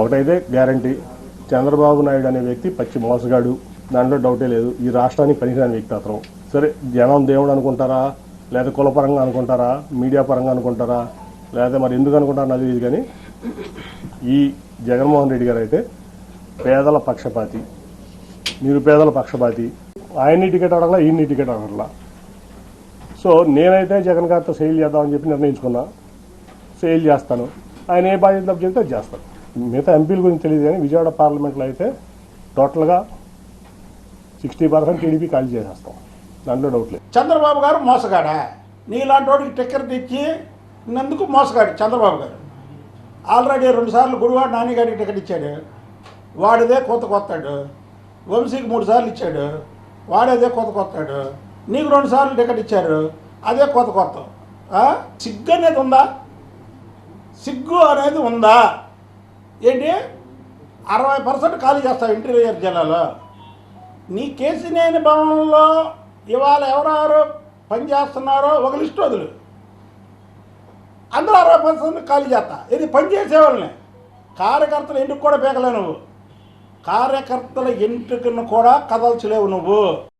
ఒకటైతే గ్యారంటీ. చంద్రబాబు నాయుడు అనే వ్యక్తి పచ్చి మోసగాడు. దాంట్లో డౌటే లేదు. ఈ రాష్ట్రానికి పనికిరాని వ్యక్తి అతను సరే జనం దేవుడు అనుకుంటారా? లేదా కులపరంగా అనుకుంటారా? మీడియా పరంగా అనుకుంటారా? లేదా మరి ఎందుకు అనుకుంటారా నాకు తెలియదు కానీ ఈ జగన్మోహన్ రెడ్డి గారు అయితే పేదల పక్షపాతి. నిరుపేదల పక్షపాతి. ఆయన్ని టికెట్ అడగలా ఈయన్ని టికెట్ అడగలా సో నేనైతే జగన్ గారితో సెయిల్ చేద్దామని చెప్పి నిర్ణయించుకున్నా. సేల్ చేస్తాను. ఆయన ఏ బాధ్యత చెప్తే అది చేస్తాను. మిగతా ఎంపీల గురించి తెలియదు కానీ విజయవాడ పార్లమెంట్లో అయితే టోటల్గా సిక్స్టీ పర్సెంట్ టీడీపీ ఖాళీ చేసేస్తాం. దాంట్లో డౌట్ లేదు. చంద్రబాబు గారు మోసగాడా? నీలాంటి వాడికి టిక్కెట్ తెచ్చి నందుకు మోసగాడు చంద్రబాబు గారు. ఆల్రెడీ రెండుసార్లు గుడివాడు నానిగారికి టికెట్ ఇచ్చాడు. వాడిదే కొత్త కొత్తాడు. వంశీకి మూడు సార్లు ఇచ్చాడు. వాడేదే కొత్త కొత్తాడు. నీకు రెండు సార్లు టికెట్ ఇచ్చారు. అదే కొత్త కొత్త సిగ్గు అనేది ఉందా? సిగ్గు అనేది ఉందా? ఏంటి? అరవై పర్సెంట్ ఖాళీ చేస్తావు ఇంటీరియర్ జిల్లాలో నీ కేసినేని భవనంలో ఇవాళ ఎవరెవరు పనిచేస్తున్నారో ఒక లిస్ట్ వదులు. అందులో అరవై పర్సెంట్ ఖాళీ చేస్తా. ఇది పని చేసేవాళ్ళని. కార్యకర్తలు ఎందుకు కూడా పీకలేవు నువ్వు? కార్యకర్తల ఇంటికి కూడా కదల్చలేవు నువ్వు.